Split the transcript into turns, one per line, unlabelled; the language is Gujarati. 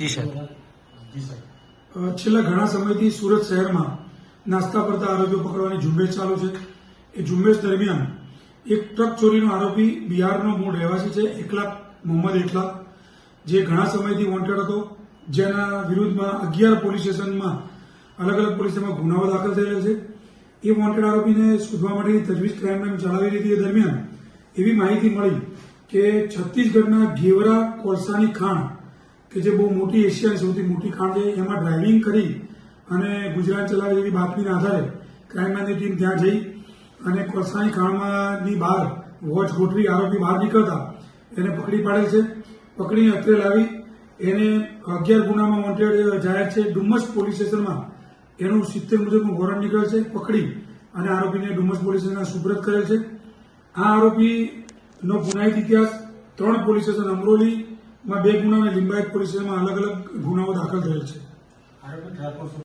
જી સાહેબ.
છેલ્લા ઘણા સમયથી સુરત શહેરમાં નાસ્તા પડતા આરોપીઓ પકડવાની ઝુંબેશ ચાલુ છે. એ ઝુંબેશ દરમિયાન એક ટ્રક ચોરીનો આરોપી બિહારનો મૂળ રહેવાસી છે એકલાખ મોહમ્મદ એકલાખ જે ઘણા સમયથી વોન્ટેડ હતો, જેના વિરુદ્ધમાં અગિયાર પોલીસ સ્ટેશનમાં, અલગ અલગ પોલીસ સ્ટેશનમાં ગુનાઓ દાખલ થયેલા છે. એ વોન્ટેડ આરોપીને શોધવા માટેની તજવીજ ક્રાઇમ બ્રાન્ચ ચલાવી રહી એ દરમિયાન એવી માહિતી મળી કે છત્તીસગઢના ઘેવરા કોલસાની ખાણ કે જે બહુ મોટી એશિયાની સૌથી મોટી ખાણ છે, એમાં ડ્રાઇવિંગ કરી અને ગુજરાત ચલાવે એવી બાતમીના આધારે ક્રાઇમ ટીમ ત્યાં જઈ અને કોસાણી ખાણમાંની બહાર, વોચ ગોઠવી, આરોપી બહાર નીકળતા એને પકડી પાડે છે. પકડીને અત્રે લાવી એને અગિયાર ગુનામાં વોન્ટેડ જાહેર છે. ડુમ્મસ પોલીસ સ્ટેશનમાં એનું સિત્તેર મુજબનું વોરંટ નીકળે છે. પકડી અને આરોપીને ડુમ્મસ પોલીસ સ્ટેશનમાં સુપ્રત કરે છે. આ આરોપીનો ગુનાહિત ઇતિહાસ ત્રણ પોલીસ સ્ટેશન અમરોલીમાં બે ગુના અને લિંબાયત પોલીસ અલગ અલગ ગુનાઓ દાખલ થયેલ છે.